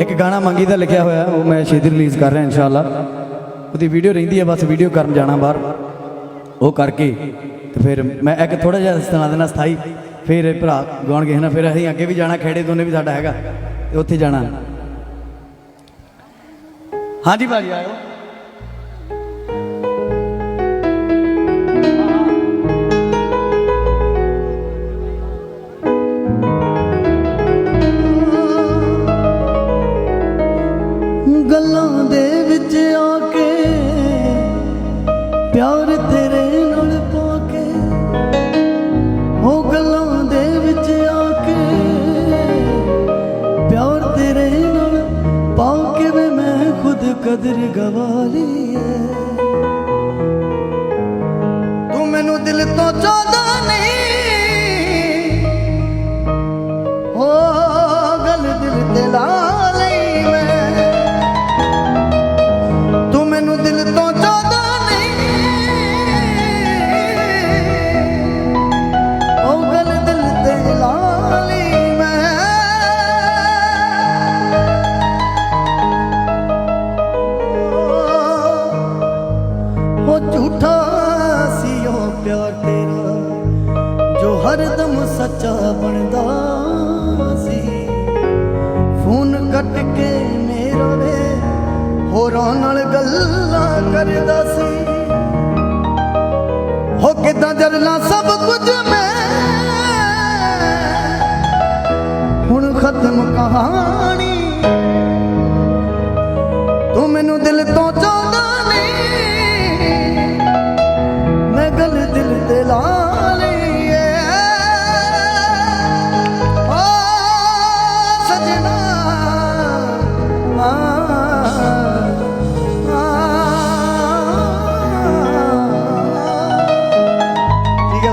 ਇੱਕ ਗਾਣਾ ਮੰਗੀ ਦਾ ਲਿਖਿਆ ਹੋਇਆ, ਉਹ ਮੈਂ ਛੇਤੀ ਰਿਲੀਜ਼ ਕਰ ਰਿਹਾ ਇਨਸ਼ਾਅੱਲਾ। ਉਹਦੀ ਵੀਡੀਓ ਰਹਿੰਦੀ ਹੈ, ਬਸ ਵੀਡੀਓ ਕਰਨ ਜਾਣਾ ਬਾਹਰ। ਉਹ ਕਰਕੇ, ਤੇ ਫਿਰ ਮੈਂ ਇੱਕ ਥੋੜਾ ਜਿਹਾ ਸੁਣਾ ਦੇਣਾ ਸਥਾਈ। ਫਿਰ ਇਹ ਭਰਾ ਗਾਉਣਗੇ, ਹਨਾ? ਫਿਰ ਅਸੀਂ ਅੱਗੇ ਵੀ ਜਾਣਾ, ਖੇੜੇ ਦੋਨੇ ਵੀ ਸਾਡਾ ਹੈਗਾ, ਤੇ ਉੱਥੇ ਜਾਣਾ। ਹਾਂਜੀ ਭਾਜੀ, ਆਇਓ। ਗੱਲਾਂ ਦੇ ਵਿੱਚ ਆ ਕੇ, ਪਿਆਰ ਤੇਰੇ ਨਾਲ ਪਾ ਕੇ, ਉਹ ਗੱਲਾਂ ਦੇ ਵਿੱਚ ਆ ਕੇ, ਪਿਆਰ ਤੇਰੇ ਨਾਲ ਪਾ ਕੇ ਵੇ ਮੈਂ ਖੁਦ ਕਦਰ ਗਵਾ ਲਈ ਤੂੰ ਮੈਨੂੰ ਦਿਲ ਤੋਂ ਚਾਹਦਾ ਨਹੀਂ ਹੋ ਗੱਲ ਦਿਲ ਤੇ ਲਾ ਝੂਠਾ ਸੀ ਉਹ ਪਿਆਰ ਤੇਰਾ, ਜੋ ਹਰਦਮ ਸੱਚਾ ਬਣਦਾ ਸੀ। ਫੋਨ ਕੱਟ ਕੇ ਮੇਰਾ ਵੇ, ਹੋਰਾਂ ਨਾਲ ਗੱਲਾਂ ਕਰਦਾ ਸੀ। ਹੋ ਕਿਦਾਂ ਜਰਨਾ ਸਭ ਕੁਝ ਮੈਂ। ਹੁਣ ਖਤਮ ਕਹਾਣੀ, ਤੂੰ ਮੈਨੂੰ ਦਿਲ ਤੋਂ ਦਿਲ ਤੇ ਲਾ ਲਈ ਏ ਓ ਸਜਣਾ ਆ ਠੀਕ